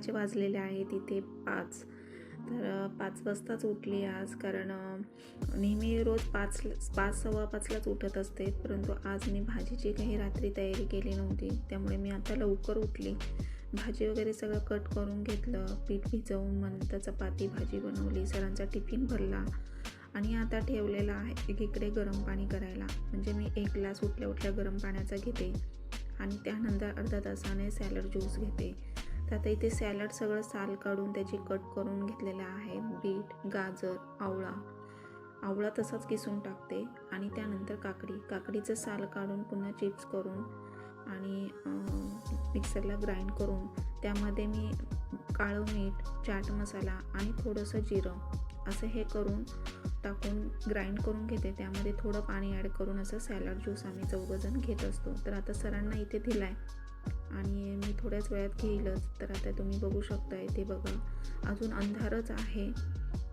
आणि वाजलेले आहे तिथे पाच. तर पाच वाजताच उठली आज कारण नेहमी रोज पाच पाच सव्वा पाचलाच उठत असते. परंतु आज मी भाजीची काही रात्री तयारी केली नव्हती. त्यामुळे मी आता लवकर उठली. भाजी वगैरे सगळं कट करून घेतलं. पीठ भिजवून म्हणतं चपाती भाजी बनवली. सरांचा टिफिन भरला. आणि आता ठेवलेला आहे एकीकडे गरम पाणी करायला. म्हणजे मी एक ग्लास उठल्या उठल्या गरम पाण्याचा घेते. आणि त्यानंतर अर्धा तासाने सॅलड ज्यूस घेते. तर आता इथे सॅलड सगळं साल काढून त्याची कट करून घेतलेलं आहे. बीट गाजर आवळा. आवळा तसाच किसून टाकते आणि त्यानंतर काकडी. काकडीचं साल काढून पुन्हा चिप्स करून आणि मिक्सरला ग्राइंड करून त्यामध्ये मी काळं मीठ चाट मसाला आणि थोडंसं जिरं असं हे करून टाकून ग्राइंड करून घेते. त्यामध्ये थोडं पाणी ॲड करून असं सॅलड ज्यूस आम्ही चौघंजण घेत असतो. तर आता सरांना इथे दिला आहे आणि मी थोड्याच वेळात घेईलच. तर आता तुम्ही बघू शकता इथे बघा. अजून अंधारच आहे.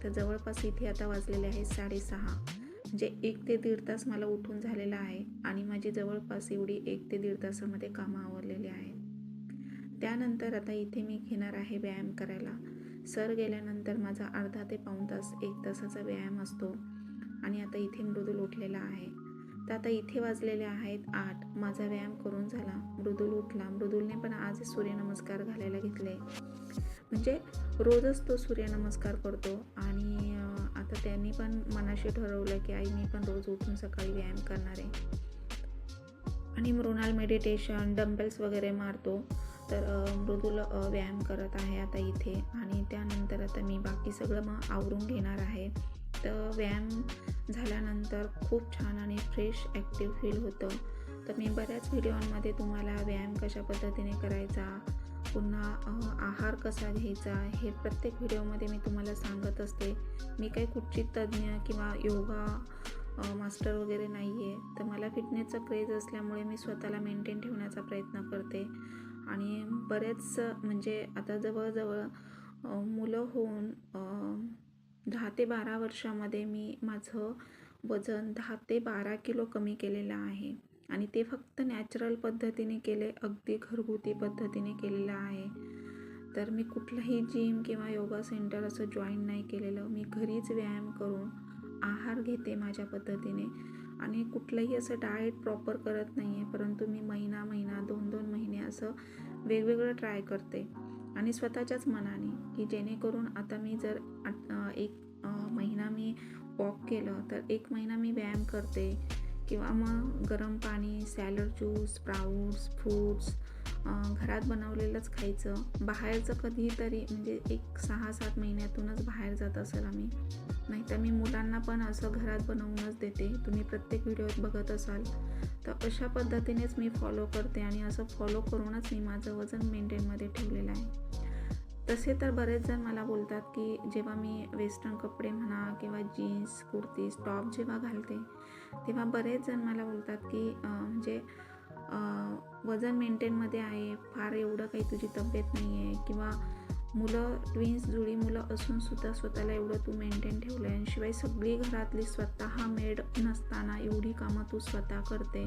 तर जवळपास इथे आता वाजलेले आहे साडेसहा. म्हणजे एक ते दीड तास मला उठून झालेला आहे आणि माझी जवळपास एवढी एक ते दीड तासामध्ये कामं आवरलेली आहेत. त्यानंतर आता इथे मी घेणार आहे व्यायाम करायला. सर गेल्यानंतर माझा अर्धा ते पाऊण तास एक तासाचा व्यायाम असतो. आणि आता इथे मृदूल उठलेला आहे. तर आता इथे वाजलेले आहेत आठ. माझा व्यायाम करून झाला. मृदुल उठला. मृदुलने पण आज सूर्यनमस्कार घालायला घेतले. म्हणजे रोजच तो सूर्यनमस्कार करतो आणि आता त्यांनी पण मनाशी ठरवलं की आई मी पण रोज उठून सकाळी व्यायाम करणार आहे. आणि मृणाल मेडिटेशन डम्बेल्स वगैरे मारतो. तर मृदुल व्यायाम करत आहे आता इथे. आणि त्यानंतर आता मी बाकी सगळं मग आवरून घेणार आहे. तर व्यायाम झाल्यानंतर खूप छान आणि फ्रेश ॲक्टिव्ह फील होतं. तर मी बऱ्याच व्हिडिओमध्ये तुम्हाला व्यायाम कशा पद्धतीने करायचा पुन्हा आहार कसा घ्यायचा हे प्रत्येक व्हिडिओमध्ये मी तुम्हाला सांगत असते. मी काही कुठची तज्ज्ञ किंवा योगा मास्टर वगैरे नाही आहे तर मला फिटनेसचा क्रेज असल्यामुळे मी स्वतःला मेंटेन ठेवण्याचा प्रयत्न करते. आणि बरेच म्हणजे आता जवळजवळ मुलं होऊन दहा ते बारा वर्षामध्ये मी माझं वजन दहा ते बारा किलो कमी केलेलं आहे. आणि ते फक्त नॅचरल पद्धतीने केले अगदी घरगुती पद्धतीने केलेलं आहे. तर मी कुठलंही जिम किंवा योगा सेंटर असं जॉईन नाही केलेलं. मी घरीच व्यायाम करून आहार घेते माझ्या पद्धतीने. आणि कुठलंही असं डाएट प्रॉपर करत नाही आहे परंतु मी महिना महिना दोन दोन महिने असं वेगवेगळं ट्राय करते. आणि स्वतःच्याच मनाने की जेणेकरून आता मी जर एक महिना मी वॉक केलं तर एक महिना मी व्यायाम करते किंवा मग गरम पाणी सॅलड ज्यूस स्प्राऊट्स फ्रूट्स घरात बनवलेलंच खायचं. बाहेरचं कधीतरी म्हणजे एक सहा सात महिन्यातूनच बाहेर जात असेल आम्ही. नाहीतर मी मुलांना पण असं घरात बनवूनच देते. तुम्ही प्रत्येक व्हिडिओत बघत असाल. तर अशा पद्धतीनेच मी फॉलो करते आणि असं फॉलो करूनच मी माझं वजन मेंटेनमध्ये ठेवलेलं आहे. तसे तर बरेच जण मला बोलतात की जेव्हा मी वेस्टर्न कपडे म्हणा किंवा जीन्स कुर्तीज टॉप जेव्हा घालते तेव्हा बरेच जण मला बोलतात की म्हणजे वजन मेंटेनमध्ये आहे फार एवढं काही तुझी तब्येत नाही आहे किंवा मुलं ट्विन्स जुळी मुलं असून सुद्धा स्वतःला एवढं तू मेंटेन ठेवलं आहे आणि शिवाय सगळी घरातली स्वतः मेड नसताना एवढी कामं तू स्वतः करते.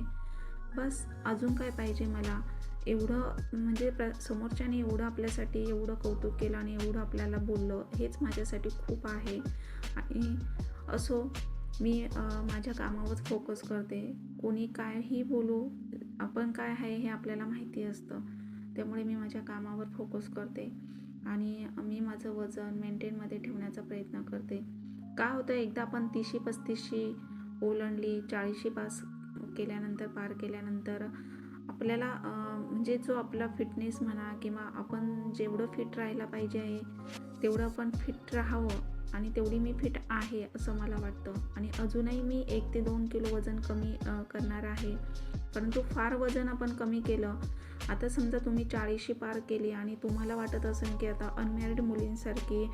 बस अजून काय पाहिजे मला? एवढं म्हणजे प्र समोरच्याने एवढं आपल्यासाठी एवढं कौतुक केलं आणि एवढं आपल्याला बोललं हेच माझ्यासाठी खूप आहे. आणि असो मी माझ्या कामावरच फोकस करते. कोणी कायही बोलू आपण काय आहे हे आपल्याला माहिती असतं. त्यामुळे मी माझ्या कामावर फोकस करते. आणि मी माझं वजन मेंटेनमध्ये ठेवण्याचा प्रयत्न करते. काय होतं एकदा आपण तीसशे पस्तीसशी ओलंडली चाळीसशे पास केल्यानंतर पार केल्यानंतर आपल्याला म्हणजे जो आपला फिटनेस म्हणा किंवा आपण जेवढं फिट राहायला पाहिजे आहे तेवढं आपण फिट राहावं आणि तेवढी मी फिट आहे असं मला वाटतं. आणि अजूनही मी एक ते दोन किलो वजन कमी करणार आहे. परंतु फार वजन आपण कमी केलं. आता समजा तुम्ही चाळीसशी पार केली आणि तुम्हाला वाटत असेल की आता अनमॅरिड मुलींसारखी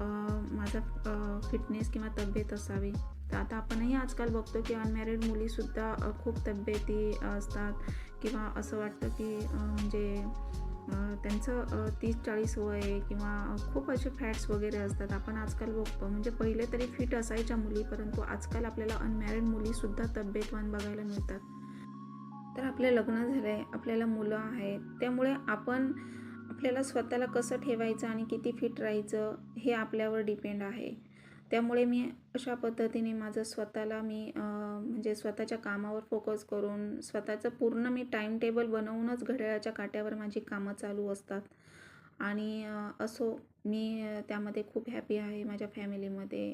माझा फिटनेस किंवा तब्येत असावी. तर आता आपणही आजकाल बघतो की अनमॅरिड मुलीसुद्धा खूप तब्येती असतात. किंवा असं वाटतं की म्हणजे त्यांचं तीस चाळीस वय किंवा खूप असे फॅट्स वगैरे असतात. आपण आजकाल बघतो म्हणजे पहिले तरी फिट असायच्या मुली परंतु आजकाल आपल्याला अनमॅरिड मुलीसुद्धा तब्येतवान बघायला मिळतात. तर आपलं लग्न झालं आहे आपल्याला मुलं आहेत त्यामुळे आपण आपल्याला स्वतःला कसं ठेवायचं आणि किती फिट राहायचं हे आपल्यावर डिपेंड आहे. त्यामुळे मी अशा पद्धतीने माझं स्वतःला मी म्हणजे स्वतःच्या कामावर फोकस करून स्वतःचं पूर्ण मी टाईम टेबल बनवूनच घड्याळाच्या काट्यावर माझी कामं चालू असतात. आणि असो मी त्यामध्ये खूप हॅपी आहे माझ्या फॅमिलीमध्ये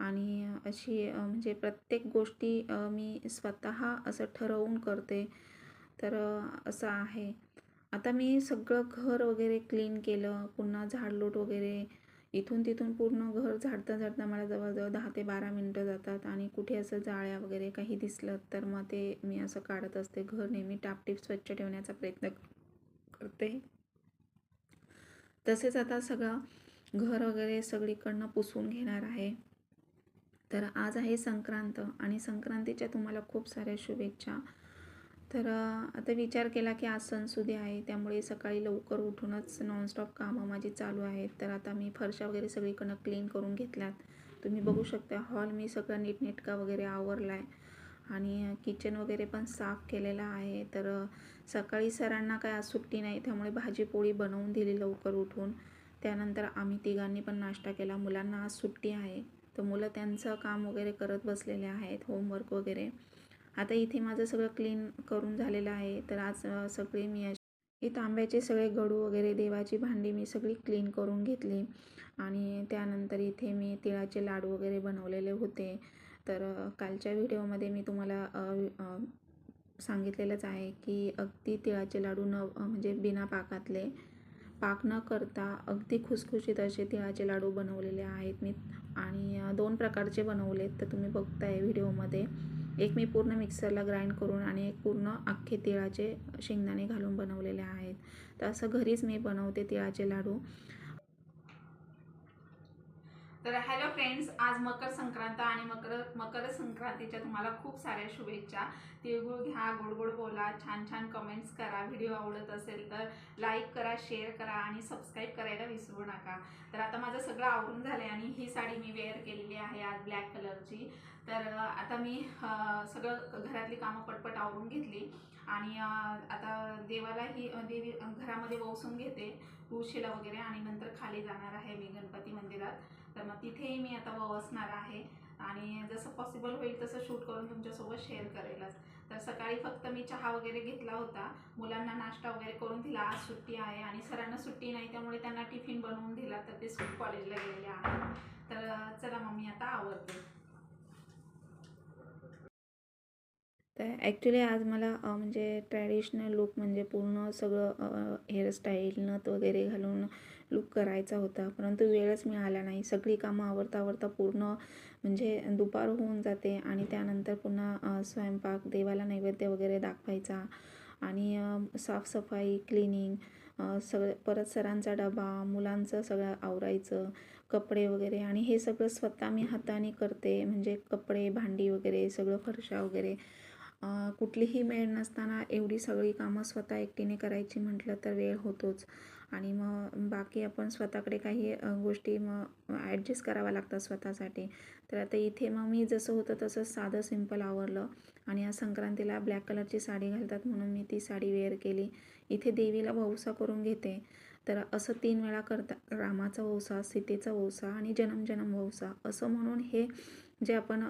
आणि अशी म्हणजे प्रत्येक गोष्टी मी स्वतः असं ठरवून करते. तर असं आहे. आता मी सगळं घर वगैरे क्लीन केलं पुन्हा झाडलोट वगैरे इथून तिथून पूर्ण घर झाडता झाडता मला जवळजवळ दहा ते बारा मिनटं जातात आणि कुठे असं जाळ्या वगैरे काही दिसलं तर मग ते मी असं काढत असते. घर नेहमी टापटीप स्वच्छ ठेवण्याचा प्रयत्न करते. तसेच आता सगळं घर वगैरे सगळीकडनं पुसून घेणार आहे. तर आज आहे संक्रांत आणि संक्रांतीच्या तुम्हाला खूप साऱ्या शुभेच्छा. तर आता विचार केला की आज सणसुदी आहे त्यामुळे सकाळी लवकर उठूनच नॉनस्टॉप कामं माझी चालू आहेत. तर आता मी फरशा वगैरे सगळीकडनं क्लीन करून घेतल्यात. तुम्ही बघू शकता हॉल मी सगळं नीटनेटका वगैरे आवरला आहे आणि किचन वगैरे पण साफ केलेलं आहे. तर सकाळी सरांना काय आज सुट्टी नाही त्यामुळे भाजी पोळी बनवून दिली लवकर उठून. त्यानंतर आम्ही तिघांनी पण नाश्ता केला. मुलांना आज सुट्टी आहे. तर मुलं त्यांचं काम वगैरे करत बसलेले आहेत होमवर्क वगैरे. आता इथे माझं सगळं क्लीन करून झालेलं आहे. तर आज सगळे सगळी मी हे तांब्याचे सगळे गडू वगैरे देवाची भांडी मी सगळी क्लीन करून घेतली. आणि त्यानंतर इथे मी तिळाचे लाडू वगैरे बनवलेले होते. तर कालच्या व्हिडिओमध्ये मी तुम्हाला सांगितलेलंच आहे की अगदी तिळाचे लाडू न म्हणजे बिना पाकातले पाक न करता अगदी खुसखुशीत असे तिळाचे लाडू बनवलेले आहेत. मी आणि दोन प्रकारचे बनवलेत. तर तुम्ही बघताय व्हिडिओमध्ये. एक मी पूर्ण मिक्सरला ग्राइंड करून आणि एक पूर्ण अख्खे तिळाचे शेंगदाणे घालून बनवलेले आहेत. तर असं घरीच मी बनवते तिळाचे लाडू. तर हॅलो फ्रेंड्स आज मकर संक्रांत आणि मकर मकर संक्रांतीच्या तुम्हाला खूप साऱ्या शुभेच्छा. तिळगुळ घ्या गोडगोड गोड बोला छान छान कमेंट्स करा. व्हिडिओ आवडत असेल तर लाईक करा शेअर करा आणि सबस्क्राईब करायला विसरू नका. तर आता माझं सगळं आवरून झालं आहे आणि ही साडी मी वेअर केलेली आहे आज ब्लॅक कलरची तर आता मी सगळं घरातली कामं पटपट आवरून घेतली. आणि आता देवाला ही देवी घरामध्ये वसून घेते. तुळशीला वगैरे आणि नंतर खाली जाणार आहे मी गणपती मंदिरात. तर मग तिथेही मी आता वसणार आहे. आणि जसं पॉसिबल होईल तसं शूट करून तुमच्यासोबत शेअर करेलच. तर सकाळी फक्त मी चहा वगैरे घेतला होता. मुलांना नाश्ता वगैरे करून दिला. आज सुट्टी आहे आणि सरांना सुट्टी नाही त्यामुळे त्यांना टिफिन बनवून दिला. तर ते स्कूल कॉलेजला गेलेले आहेत. तर चला मग मी आता आवडते तर ॲक्च्युली आज मला म्हणजे ट्रॅडिशनल लुक म्हणजे पूर्ण सगळं हेअरस्टाईल नथ वगैरे घालून लुक करायचा होता. परंतु वेळच मिळाला नाही. सगळी कामं आवरता आवरता पूर्ण म्हणजे दुपार होऊन जाते आणि त्यानंतर पुन्हा स्वयंपाक देवाला नैवेद्य वगैरे दाखवायचा आणि साफसफाई क्लिनिंग सगळं परत सरांचा डबा मुलांचं सगळं आवरायचं कपडे वगैरे आणि हे सगळं स्वतः मी हाताने करते. म्हणजे कपडे भांडी वगैरे सगळं फरशा वगैरे. कुठलीही वेळ नसताना एवढी सगळी कामं स्वतः एकटीने करायची म्हटलं तर वेळ होतोच. आणि मग बाकी आपण स्वतःकडे काही गोष्टी मग ॲडजस्ट कराव्या लागतात स्वतःसाठी. तर आता इथे मग मी जसं होतं तसं साधं सिंपल आवरलं आणि या संक्रांतीला ब्लॅक कलरची साडी घालतात म्हणून मी ती साडी वेअर केली. इथे देवीला भाऊसा करून घेते. तर असं तीन वेळा करतात रामाचा वौसा सीतेचा वौसा आणि जन्म जन्म वौसा असं म्हणून हे जे आपण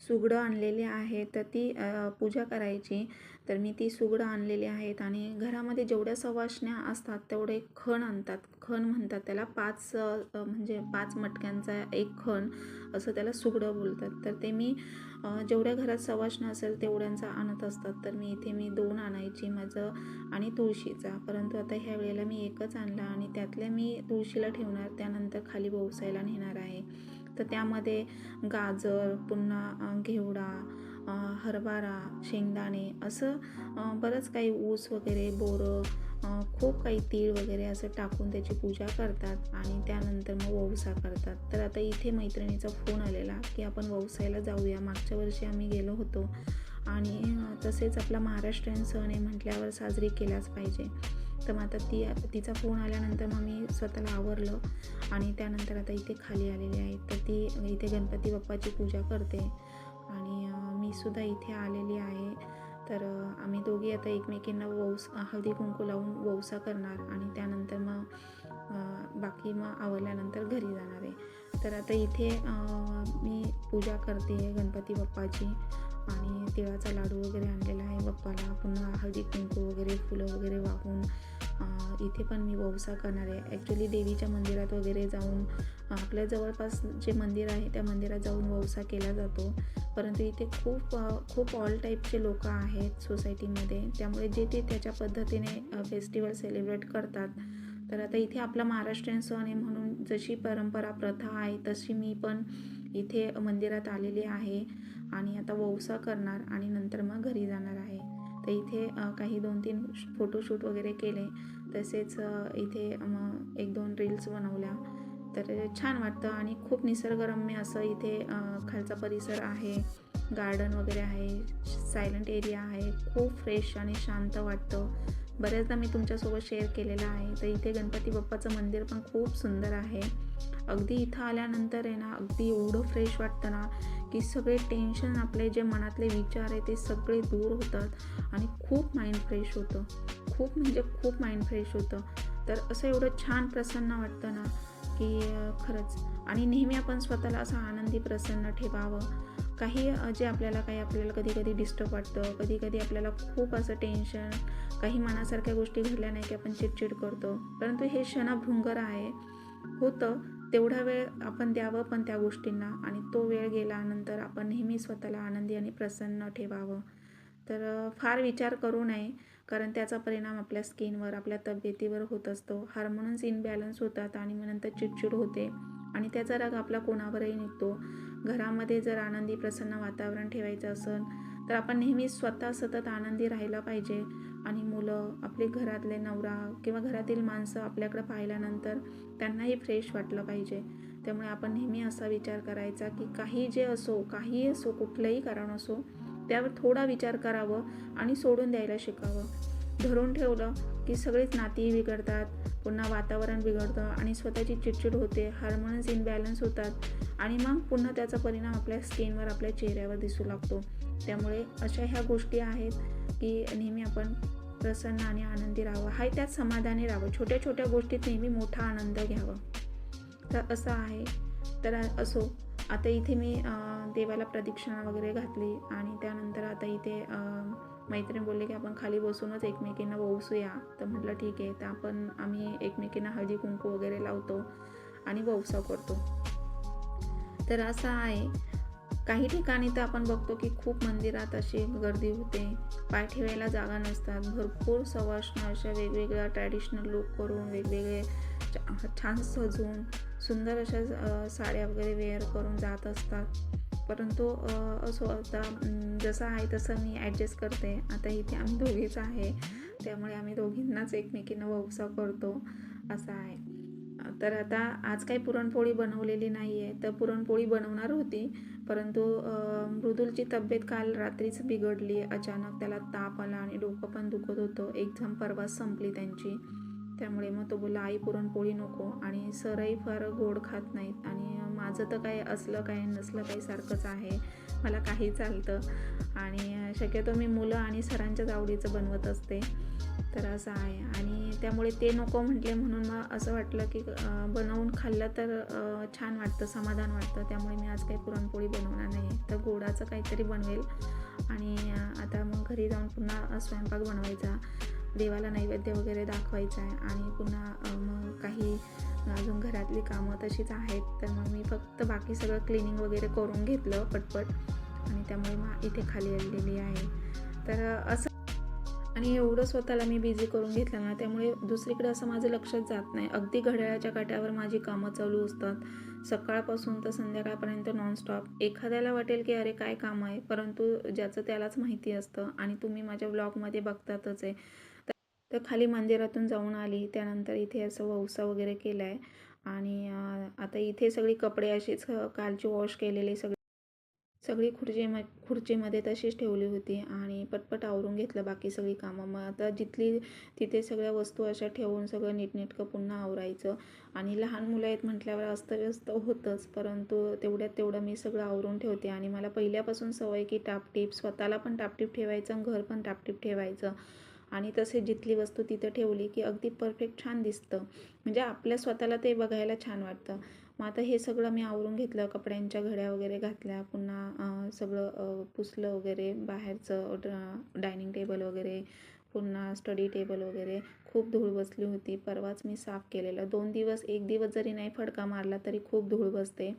सुगडं आणलेली आहे तर ती पूजा करायची. तर मी ती सुगडं आणलेली आहेत आणि घरामध्ये जेवढ्या सवासण्या असतात तेवढे खण आणतात. खण म्हणतात त्याला. पाच म्हणजे पाच मटक्यांचा एक खण असं त्याला सुगडं बोलतात. तर ते मी जेवढ्या घरात सवासण्या असेल तेवढ्यांचा आणत असतात. तर मी इथे मी दोन आणायची माझं आणि तुळशीचा. परंतु आता ह्या वेळेला मी एकच आणला आणि त्यातल्या मी तुळशीला ठेवणार. त्यानंतर खाली बोवसायला नेणार आहे. तर त्यामध्ये गाजर पुन्हा घेवडा हरभरा शेंगदाणे असं बरंच काही ऊस वगैरे बोरं खूप काही तीळ वगैरे असं टाकून त्याची पूजा करतात आणि त्यानंतर मग वौसा करतात. तर आता इथे मैत्रिणीचा फोन आलेला की आपण वौसायला जाऊया. मागच्या वर्षी आम्ही गेलो होतो आणि तसेच आपला महाराष्ट्रीयन सण आहे म्हटल्यावर साजरी केलाच पाहिजे. तर मग आता ती तिचा फोन आल्यानंतर मग मी स्वतःला आवरलं आणि त्यानंतर आता इथे खाली आलेली आहे. तर ती इथे गणपती बाप्पाची पूजा करते आणि मी सुद्धा इथे आलेली आहे. तर आम्ही दोघी आता एकमेकींना वौस हळदी कुंकू लावून वौसा करणार आणि त्यानंतर मग बाकी मग आवरल्यानंतर घरी जाणार आहे. तर आता इथे मी पूजा करते गणपती बाप्पाची आणि तिळाचा लाडू वगैरे आणलेला आहे बाप्पाला. पुन्हा हळदी कुंकू वगैरे फुलं वगैरे वाहून इथे पण मी वौसा करणार आहे. ॲक्च्युली देवीच्या मंदिरात वगैरे जाऊन आपल्या जवळपास जे मंदिर आहे त्या मंदिरात जाऊन वौसा केला जातो. परंतु इथे खूप खूप ऑल टाईपचे लोक आहेत सोसायटीमध्ये त्यामुळे जे ते त्याच्या पद्धतीने फेस्टिवल सेलिब्रेट करतात. तर आता इथे आपला महाराष्ट्रीयन सण आहे म्हणून जशी परंपरा प्रथा आहे तशी मी पण इथे मंदिरात आलेली आहे. आणि आता वौसा करणार आणि नंतर मग घरी जाणार आहे. तर इथे काही दोन तीन फोटोशूट वगैरे केले. तसेच इथे मग एक दोन रील्स बनवल्या. तर छान वाटतं आणि खूप निसर्गरम्य असं इथे खालचा परिसर आहे. गार्डन वगैरे आहे. सायलंट एरिया आहे. खूप फ्रेश आणि शांत वाटतं. बऱ्याचदा मी तुमच्यासोबत शेअर केलेला आहे. तर इथे गणपती बाप्पाचं मंदिर पण खूप सुंदर आहे. अगदी इथं आल्यानंतर आहे ना अगदी एवढं फ्रेश वाटतं ना की सगळे टेन्शन आपले जे मनातले विचार आहे ते सगळे दूर होतात. आणि खूप माइंड फ्रेश होतं. खूप म्हणजे खूप माइंड फ्रेश होतं. तर असं एवढं छान प्रसन्न वाटतं ना की खरंच. आणि नेहमी आपण स्वतःला असं आनंदी प्रसन्न ठेवावं. काही जे आपल्याला काही आपल्याला कधी कधी डिस्टर्ब वाटतं कधी कधी आपल्याला खूप असं टेन्शन काही मनासारख्या गोष्टी घडल्या नाही की आपण चिडचिड करतो. परंतु हे क्षणभृंगर आहे. होतं तेवढा वेळ आपण द्यावं पण त्या गोष्टींना आणि तो वेळ गेल्यानंतर आपण नेहमी स्वतःला आनंदी आणि प्रसन्न ठेवावं. तर फार विचार करू नये कारण त्याचा परिणाम आपल्या स्किनवर आपल्या तब्येतीवर होत असतो. हार्मोन्स इनबॅलन्स होतात आणि मग नंतर चिडचिड होते आणि त्याचा राग आपला कोणावरही निघतो. घरामध्ये जर आनंदी प्रसन्न वातावरण ठेवायचं असेल तर आपण नेहमी स्वतः सतत आनंदी राहिलं पाहिजे. आणि मुलं आपले घरातले नवरा किंवा घरातील माणसं आपल्याकडे पाहिल्यानंतर त्यांनाही फ्रेश वाटलं पाहिजे. त्यामुळे आपण नेहमी असा विचार करायचा की काही जे असो काही असो कुठलंही कारण असो त्यावर थोडा विचार करावं आणि सोडून द्यायला शिकावं. धरून ठेवलं की सगळीच नाती बिघडतात पुन्हा वातावरण बिघडतं आणि स्वतःची चिडचिड होते हार्मोन्स इनबॅलन्स होतात आणि मग पुन्हा त्याचा परिणाम आपल्या स्किनवर आपल्या चेहऱ्यावर दिसू लागतो. त्यामुळे अशा ह्या गोष्टी आहेत की नेहमी आपण प्रसन्न आणि आनंदी राहावं. हाय त्यात समाधानी राहावं. छोट्या छोट्या गोष्टीत नेहमी मोठा आनंद घ्यावा. तर असं आहे. तर असो आता इथे मी देवाला प्रदक्षिणा वगैरे घातली आणि त्यानंतर आता इथे मैत्रीण बोलले की आपण खाली बसूनच एकमेकींना वौसूया तर म्हटलं ठीक आहे. तर आपण आम्ही एकमेकींना हळदी कुंकू वगैरे लावतो आणि वौसा करतो. तर असं आहे. काही ठिकाणी तर आपण बघतो की खूप मंदिरात अशी गर्दी होते. पाय ठेवायला जागा नसतात. भरपूर सवाष्ण अशा वेगवेगळ्या ट्रॅडिशनल लुक करून वेगवेगळे छान सजून सुंदर अशा साड्या वगैरे वेअर करून जात असतात. परंतु असो आता जसं आहे तसं मी ॲडजस्ट करते. आता इथे आम्ही दोघीच आहे. त्यामुळे आम्ही दोघींनाच एकमेकींना वौसा करतो. असं आहे. तर आता आज काही पुरणपोळी बनवलेली नाही आहे तर पुरणपोळी बनवणार होती. परंतु मृदुलची तब्येत काल रात्रीच बिघडली. अचानक त्याला ताप आला आणि डोकं पण दुखत होतं. एक्झाम परवाच संपली त्यांची. त्यामुळे मग तो बोलला आई पुरणपोळी नको. आणि सरही फार गोड खात नाहीत. आणि माझं तर काय असलं काय नसलं काही सारखंच आहे. मला काही चालतं. आणि शक्यतो मी मुलं आणि सरांच्याच आवडीचं बनवत असते. तर असं आहे. आणि त्यामुळे ते नको म्हटले म्हणून मग असं वाटलं की बनवून खाल्लं तर छान वाटतं समाधान वाटतं. त्यामुळे मी आज काही पुरणपोळी बनवणार नाही. तर गोडाचं काहीतरी बनवेल. आणि आता मग घरी जाऊन पुन्हा स्वयंपाक बनवायचा. देवाला नैवेद्य वगैरे दाखवायचा आहे आणि पुन्हा मग काही अजून घरातली कामं तशीच आहेत. तर मग मी फक्त बाकी सगळं क्लिनिंग वगैरे करून घेतलं पटपट. आणि त्यामुळे मग इथे खाली आलेली आहे. तर असं आणि एवढं स्वतःला मी बिझी करून घेतलं ना त्यामुळे दुसरीकडे असं माझं लक्षच जात नाही. अगदी घड्याळाच्या काट्यावर माझी कामं चालू असतात. सकाळपासून तर संध्याकाळपर्यंत नॉनस्टॉप एखाद्याला वाटेल की अरे काय काम आहे? परंतु ज्याचं त्यालाच माहिती असतं आणि तुम्ही माझ्या ब्लॉगमध्ये बघतातच आहे. तर खाली मंदिरातून जाऊन आली. त्यानंतर इथे असं वौसा वगैरे केला आहे आणि आता इथे सगळी कपडे अशीच कालची वॉश केलेले सगळी सगळी खुर्ची म खुर्चीमध्ये तशीच ठेवली होती. आणि पटपट आवरून घेतलं बाकी सगळी कामं. मग आता जिथली तिथे सगळ्या वस्तू अशा ठेवून सगळं नीटनेटकं पुन्हा आवरायचं. आणि लहान मुलं आहेत म्हटल्यावर अस्तव्यस्त होतंच. परंतु तेवढ्यात तेवढं मी सगळं आवरून ठेवते. आणि मला पहिल्यापासून सवय की टापटीप स्वतःला पण टापटीप ठेवायचं आणि घर पण टापटीप ठेवायचं. आणि तसे जिथली वस्तू तिथं ठेवली की अगदी परफेक्ट छान दिसतं. म्हणजे आपल्या स्वतःला ते बघायला छान वाटतं. मग आता हे सगळं मी आवरून घेतलं कपड्यांच्या घड्या वगैरे घातल्या पुन्हा सगळं पुसलं वगैरे बाहेरचं डायनिंग टेबल वगैरे पुन्हा स्टडी टेबल वगैरे. खूप धूळ बसली होती. परवाच मी साफ केलेलं. दोन दिवस एक दिवस जरी नाही फडका मारला तरी खूप धूळ बसते.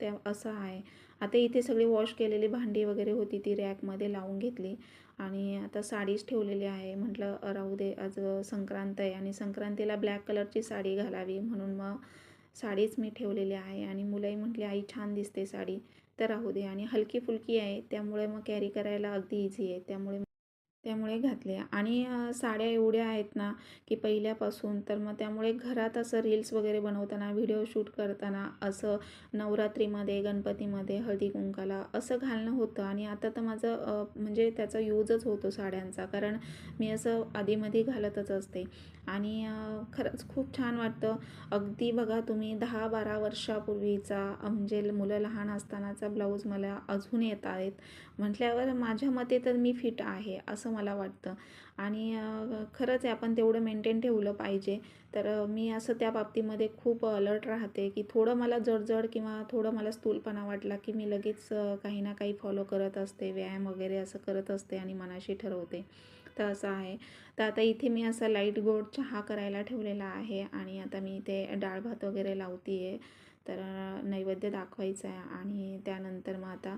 त्या असं आहे. आता इथे सगळी वॉश केलेली भांडी वगैरे होती ती रॅकमध्ये लावून घेतली. आणि आता साडीच ठेवलेली आहे. म्हटलं राहू दे आज संक्रांत आहे आणि संक्रांतीला ब्लॅक कलरची साडी घालावी म्हणून मग साडीच मी ठेवलेली आहे आणि मुलंही म्हटली आई छान दिसते साडी. तर राहू दे. आणि हलकी फुलकी आहे त्यामुळे मग कॅरी करायला अगदी इझी आहे. त्यामुळे त्यामुळे घातले. आणि साड्या एवढ्या आहेत ना की पहिल्यापासून तर मग त्यामुळे घरात असं रील्स वगैरे बनवताना व्हिडिओ शूट करताना असं नवरात्रीमध्ये गणपतीमध्ये हळदी कुंकाला असं घालणं होतं. आणि आता तर माझं म्हणजे त्याचा यूजच होतो साड्यांचा. कारण मी असं आधीमध्ये घालतच असते. आणि खरंच खूप छान वाटतं. अगदी बघा तुम्ही दहा बारा वर्षापूर्वीचा म्हणजे मुलं लहान असतानाचा ब्लाऊज मला अजून येत आहेत. म्हटल्यावर माझ्या मते तर मी फिट आहे असं मला वाटतं. आणि खरंच आहे आपण तेवढं मेंटेन ठेवलं पाहिजे. तर मी असं त्या बाबतीमध्ये खूप अलर्ट राहते की थोडं मला जडजड किंवा थोडं मला स्थूलपणा वाटला की मी लगेच काही ना काही फॉलो करत असते व्यायाम वगैरे असं करत असते आणि मनाशी ठरवते. तर असं आहे. तर आता इथे मी असा लाइट गोड चहा करायला ठेवलेला आहे आणि आता मी इथे डाळ भात वगैरे लावते आहे तर नैवेद्य दाखवायचं आहे आणि त्यानंतर मग आता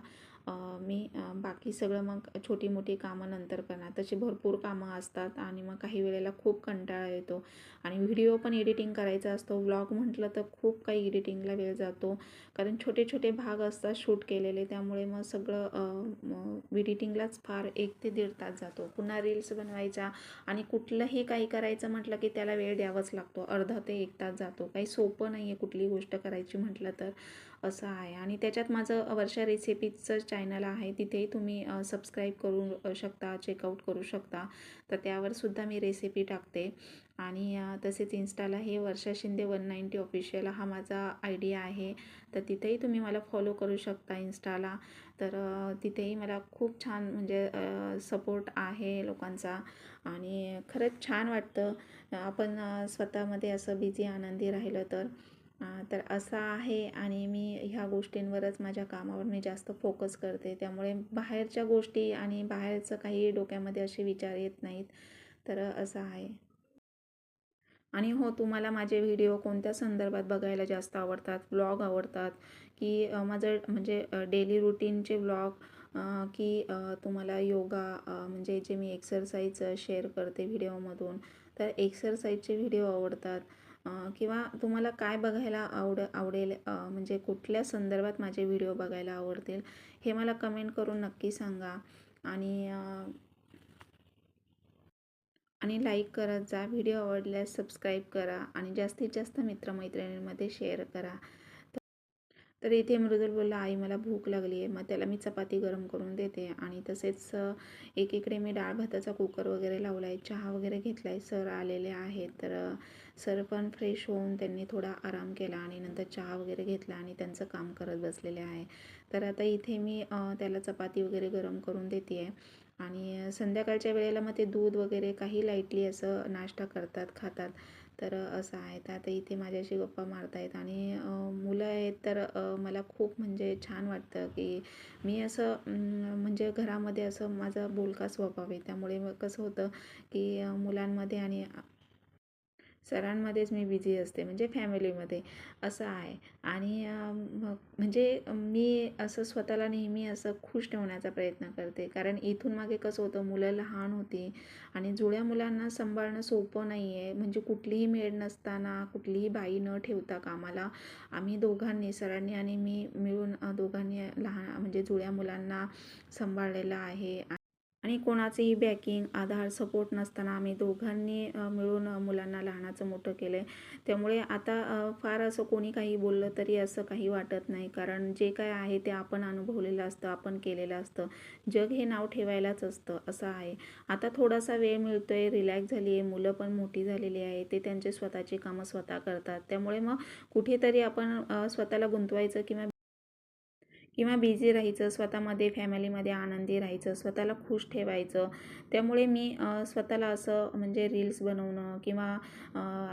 मी बाकी सगळं मग छोटी मोठी कामं नंतर करणार. तशी भरपूर कामं असतात आणि मग काही वेळेला खूप कंटाळा येतो. आणि व्हिडिओ पण एडिटिंग करायचा असतो. व्लॉग म्हटलं तर खूप काही एडिटिंगला वेळ जातो. कारण छोटे छोटे भाग असतात शूट केलेले. त्यामुळे मग सगळं एडिटिंगलाच फार एक ते दीड तास जातो. पुन्हा रील्स बनवायच्या आणि कुठलंही काही करायचं म्हटलं की त्याला वेळ द्यावाच लागतो. अर्धा ते एक तास जातो. काही सोपं नाही आहे कुठली गोष्ट करायची म्हटलं तर. असं आहे. आणि त्याच्यात माझं वर्षा रेसिपीचं चॅनल आहे. तिथेही तुम्ही सबस्क्राईब करू शकता चेकआउट करू शकता. तर त्यावरसुद्धा मी रेसिपी टाकते. आणि तसेच इन्स्टाला हे Varsha Shinde one ninety official हा माझा आय डी आहे. तर तिथेही तुम्ही मला फॉलो करू शकता इन्स्टाला तर तिथेही मला खूप छान म्हणजे सपोर्ट आहे लोकांचा. आणि खरंच छान वाटतं. आपण स्वतःमध्ये असं बिझी आनंदी राहिलं तर. तर असा आहे आणि मी ह्या गोष्टींवरच माझ्या कामावर मी जास्त फोकस करते. त्यामुळे बाहेरच्या गोष्टी आणि बाहेरचं काही डोक्यामध्ये असे विचार येत नाहीत. तर असं आहे. आणि हो तुम्हाला माझे व्हिडिओ कोणत्या संदर्भात बघायला जास्त आवडतात? व्लॉग आवडतात? की माझं म्हणजे डेली रुटीनचे व्लॉग की तुम्हाला योगा म्हणजे जे मी एक्सरसाइज शेअर करते व्हिडिओमधून तर एक्सरसाइजचे व्हिडिओ आवडतात. किंवा तुम्हाला काय बघायला आवड आवडेल म्हणजे कुठल्या संदर्भात माझे व्हिडिओ बघायला आवडतील हे मला कमेंट करून नक्की सांगा. आणि आणि लाईक करत जा व्हिडिओ आवडल्यास सबस्क्राईब करा आणि जास्तीत जास्त मित्रमैत्रिणींमध्ये शेअर करा. तर इथे मृदुल बोलला आई मला भूक लागली आहे. मग त्याला मी चपाती गरम करून देते. आणि तसेच एकीकडे मी डाळ भाताचा कुकर वगैरे लावला आहे चहा वगैरे घेतला आहे सर आलेले आहेत. तर सर पण फ्रेश होऊन त्यांनी थोडा आराम केला आणि नंतर चहा वगैरे घेतला आणि त्यांचं काम करत बसलेले आहे. तर आता इथे मी त्याला चपाती वगैरे गरम करून देते आहे आणि संध्याकाळच्या वेळेला मग ते दूध वगैरे काही लाईटली असं नाश्ता करतात खातात. तर असं आहे. तर आता इथे माझ्याशी गप्पा मारत आहेत आणि मुलं आहेत तर मला खूप म्हणजे छान वाटतं की मी असं म्हणजे घरामध्ये असं माझा बोलका स्वभाव आहे. त्यामुळे मग कसं होतं की मुलांमध्ये आणि सरांमध्येच मी बिझी असते म्हणजे फॅमिलीमध्ये असं आहे. आणि म्हणजे मी असं स्वतःला नेहमी असं खुश ठेवण्याचा प्रयत्न करते. कारण इथून मागे कसं होतं मुलं लहान होती आणि जुळ्या मुलांना सांभाळणं सोपं नाही आहे म्हणजे कुठलीही मेड नसताना कुठलीही बाई न ठेवता कामाला आम्ही दोघांनी सरांनी आणि मी मिळून दोघांनी लहान म्हणजे जुळ्या मुलांना सांभाळलेलं आहे. आणि कोणाचंही बॅकिंग आधार सपोर्ट नसताना आम्ही दोघांनी मिळून मुलांना लहानाचं मोठं केलं आहे त्यामुळे आता फार असं कोणी काही बोललं तरी असं काही वाटत नाही. कारण जे काय आहे ते आपण अनुभवलेलं असतं आपण केलेलं असतं. जग हे नाव ठेवायलाच असतं असं आहे. आता थोडासा वेळ मिळतो आहे रिलॅक्स झाली आहे मुलं पण मोठी झालेली आहे ते त्यांचे स्वतःची कामं स्वतः करतात. त्यामुळे मग कुठेतरी आपण स्वतःला गुंतवायचं किंवा किंवा बिझी राहायचं स्वतःमध्ये फॅमिलीमध्ये आनंदी राहायचं स्वतःला खुश ठेवायचं. त्यामुळे मी स्वतःला असं म्हणजे रील्स बनवणं किंवा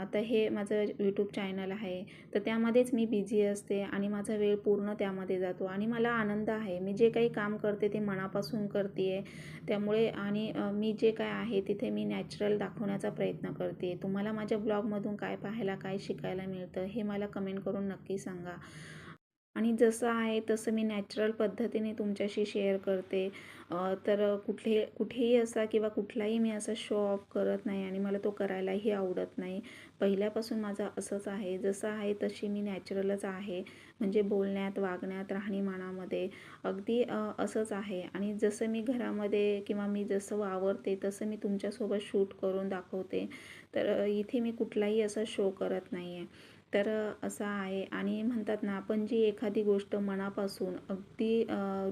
आता हे माझं यूट्यूब चॅनल आहे तर त्यामध्येच मी बिझी असते आणि माझा वेळ पूर्ण त्यामध्ये जातो आणि मला आनंद आहे. मी जे काही काम करते ते मनापासून करते आहे त्यामुळे आणि मी जे काय आहे तिथे मी नॅचरल दाखवण्याचा प्रयत्न करते. तुम्हाला माझ्या ब्लॉगमधून काय पाहायला काय शिकायला मिळतं हे मला कमेंट करून नक्की सांगा. आणि जसं आहे तसं मी नॅचरल पद्धतीने तुमच्याशी शेअर करते. तर कुठले कुठेही असा किंवा कुठलाही मी असा शो ऑफ करत नाही आणि मला तो करायलाही आवडत नाही. पहिल्यापासून माझं असंच आहे. जसं आहे तशी मी नॅचरलच आहे. म्हणजे बोलण्यात वागण्यात राहणीमानामध्ये अगदी असंच आहे. आणि जसं मी घरामध्ये किंवा मी जसं वावरते तसं मी तुमच्यासोबत शूट करून दाखवते. तर इथे मी कुठलाही असा शो करत नाही आहे तर असा असं आहे. आणि म्हणतात ना आपण जी एखादी गोष्ट मनापासून अगदी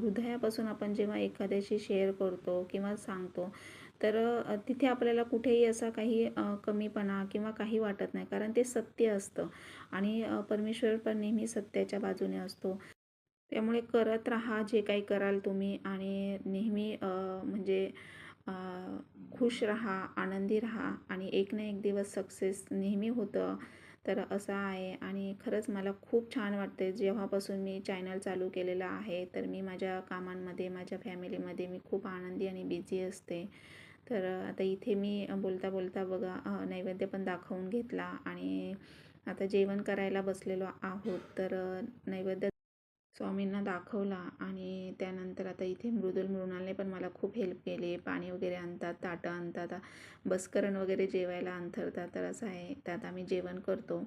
हृदयापासून आपण जेव्हा एखाद्याशी शेअर करतो किंवा सांगतो तर तिथे आपल्याला कुठेही असा काही कमीपणा किंवा काही वाटत नाही. कारण ते सत्य असतं. आणि परमेश्वर पण नेहमी सत्याच्या बाजूने असतो. त्यामुळे करत राहा जे काही कराल तुम्ही आणि नेहमी म्हणजे खुश राहा आनंदी राहा आणि एक ना एक दिवस सक्सेस नेहमी होतं. तर असं आहे. आणि खरंच मला खूप छान वाटते जेव्हापासून मी चॅनल चालू केलेलं आहे तर मी माझ्या कामांमध्ये माझ्या फॅमिलीमध्ये मी खूप आनंदी आणि बिझी असते. तर आता इथे मी बोलता बोलता बघा नैवेद्य पण दाखवून घेतला. आणि आता जेवण करायला बसलेलो आहोत. तर नैवेद्य स्वामींना दाखवला आणि त्यानंतर आता इथे मृदुल मृणालने पण मला खूप हेल्प केली. पाणी वगैरे आणतात ताटं आणतात. बसकरण वगैरे जेवायला अंथरतात. तर असं आहे त्यात आम्ही जेवण करतो.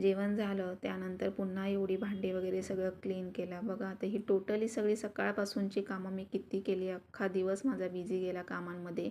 जेवण झालं त्यानंतर पुन्हा एवढी भांडी वगैरे सगळं क्लीन केलं. बघा आता ही टोटली सगळी सकाळपासूनची कामं मी किती केली. अख्खा दिवस माझा बिझी गेला कामांमध्ये.